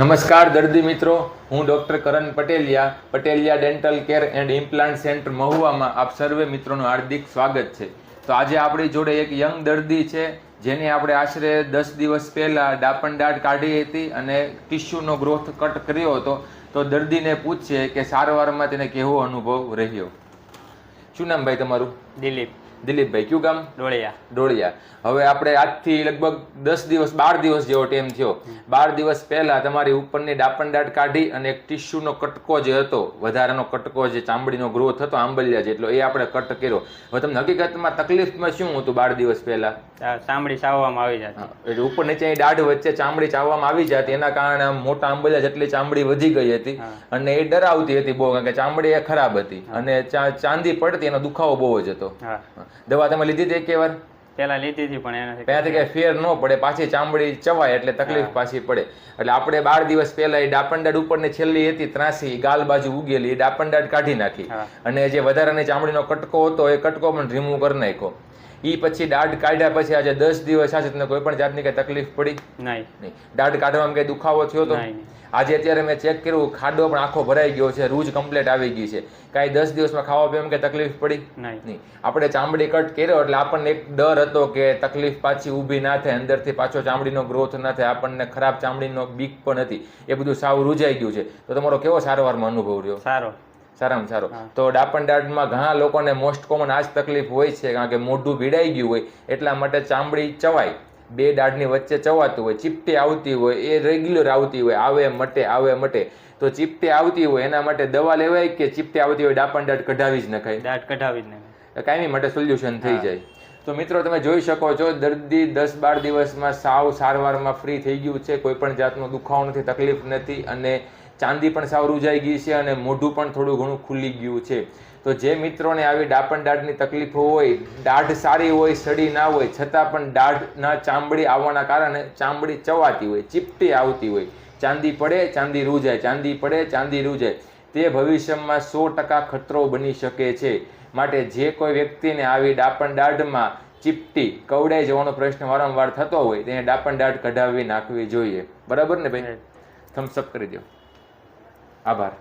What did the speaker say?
નમસ્કાર દર્દી મિત્રો, હું doctor Karan Pateliya Pateliya dental care and implant centre મહુવામાં આપ સર્વે મિત્રોનું હાર્દિક સ્વાગત છે. તો આજે આપણી જોડે એક યંગ દર્દી છે, જેને આપણે આશરે દસ દિવસ પહેલાં ડાપણ દાઢ કાઢી હતી અને ટિશ્યુનો ગ્રોથ કટ કર્યો હતો. તો દર્દીને પૂછશે કે સારવારમાં તેને કેવો અનુભવ રહ્યો? શું નામ ભાઈ તમારું? દિલીપ. દિલીપભાઈ કયું ગામ? ડોળિયા. ડોળિયા. હવે આપણે આજથી લગભગ દસ દિવસ બાર દિવસ જેવો ટાઈમ થયો. બાર દિવસ પહેલા તમારી ઉપરની ડાપણ દાઢ કાઢી અને એક ટીસ્યુનો કટકો જે હતો વધારાનો કટકો જે ચામડીનો ગ્રોથ હતો આંબલિયા જેટલો એ આપણે કટ કર્યો. હવે તમને હકીકતમાં તકલીફમાં શું હતું બાર દિવસ પહેલા? ચામડી ચાવવામાં આવી જતી. એટલે ઉપર નીચે દાઢ વચ્ચે ચામડી ચાવવામાં આવી જતી એના કારણે મોટા આંબલિયા જેટલી ચામડી વધી ગઈ હતી. અને એ ડરાવતી હતી બહુ કારણ કે ચામડી એ ખરાબ હતી. અને ચાંદી પડતી એનો દુખાવો બહુ જ હતો. હા. દવા તમે લીધી હતી એક વાર? પેલા લીધી હતી પણ એનાથી ત્યાંથી કઈ ફેર ન પડે પાછી ચામડી ચવાય એટલે તકલીફ પાછી પડે. એટલે આપણે બાર દિવસ પહેલા એ ડાપણદાડ ઉપરની છેલ્લી હતી ત્રાસી ગાલ બાજુ ઉગેલી એ ડાપણદાડ કાઢી નાખી. અને જે વધારાની ચામડીનો કટકો હતો એ કટકો પણ રિમૂવ કરી નાખ્યો. ઈ પછી દાઢ કાઢ્યા પછી આજે દસ દિવસ આજે તમને કોઈ પણ જાતની કઈ તકલીફ પડી? નહીં. દાઢ કાઢવામાં કઈ દુખાવો થયો તો? આજે અત્યારે મેં ચેક કર્યું ખાડો પણ આખો ભરાઈ ગયો છે રૂજ કમ્પ્લેટ આવી ગઈ છે. કાંઈ દસ દિવસમાં ખાવા પીવામાં કઈ તકલીફ પડી? નહીં. નહીં. આપણે ચામડી કટ કર્યો એટલે આપણને એક ડર હતો કે તકલીફ પાછી ઊભી ના થાય અંદરથી પાછો ચામડીનો ગ્રોથ ના થાય આપણને ખરાબ ચામડીનો બીક પણ હતી. એ બધું સાવ રૂજાઈ ગયું છે. તો તમારો કેવો સારવારમાં અનુભવ રહ્યો? સારો. સારામાં સારો. તો ડાપણ દાઢમાં ઘણા લોકોને મોસ્ટ કોમન આ જ તકલીફ હોય છે કારણ કે મોઢું ભીડાઈ ગયું હોય એટલા માટે ચામડી ચવાય. બે દાઢની વચ્ચે ચવાતું હોય ચીપટી આવતી હોય એ રેગ્યુલર આવતી હોય આવે મટે આવે મટે. તો ચીપટી આવતી હોય એના માટે દવા લેવાય કે ચીપટી આવતી હોય ડાપણ દાઢ કઢાવી જ નખાય? દાઢ કઢાવી જ નહીં કાયમી માટે સોલ્યુશન થઈ જાય. તો મિત્રો તમે જોઈ શકો છો દર્દી દસ બાર દિવસમાં સાવ સારવારમાં ફ્રી થઈ ગયું છે. કોઈ પણ જાતનો દુખાવો નથી તકલીફ નથી અને ચાંદી પણ સાવ રૂજાઈ ગઈ છે અને મોઢું પણ થોડું ઘણું ખુલી ગયું છે. તો જે મિત્રોને આવી ડાપણ દાઢની તકલીફો હોય દાઢ સારી હોય સડી ના હોય છતાં પણ દાઢના ચામડી આવવાના કારણે ચામડી ચવાતી હોય ચીપટી આવતી હોય. ચાંદી પડે ચાંદી રૂજાય ચાંદી પડે ચાંદી રૂજાય તે ભવિષ્યમાં સો ટકા ખતરો બની શકે છે. માટે જે કોઈ વ્યક્તિને આવી ડાપણ દાઢમાં ચીપટી કવડાઈ જવાનો પ્રશ્ન વારંવાર થતો હોય તેને ડાપણ દાઢ કઢાવી નાખવી જોઈએ. બરાબર ને ભાઈ? થમ્સઅપ કરી દો Abar.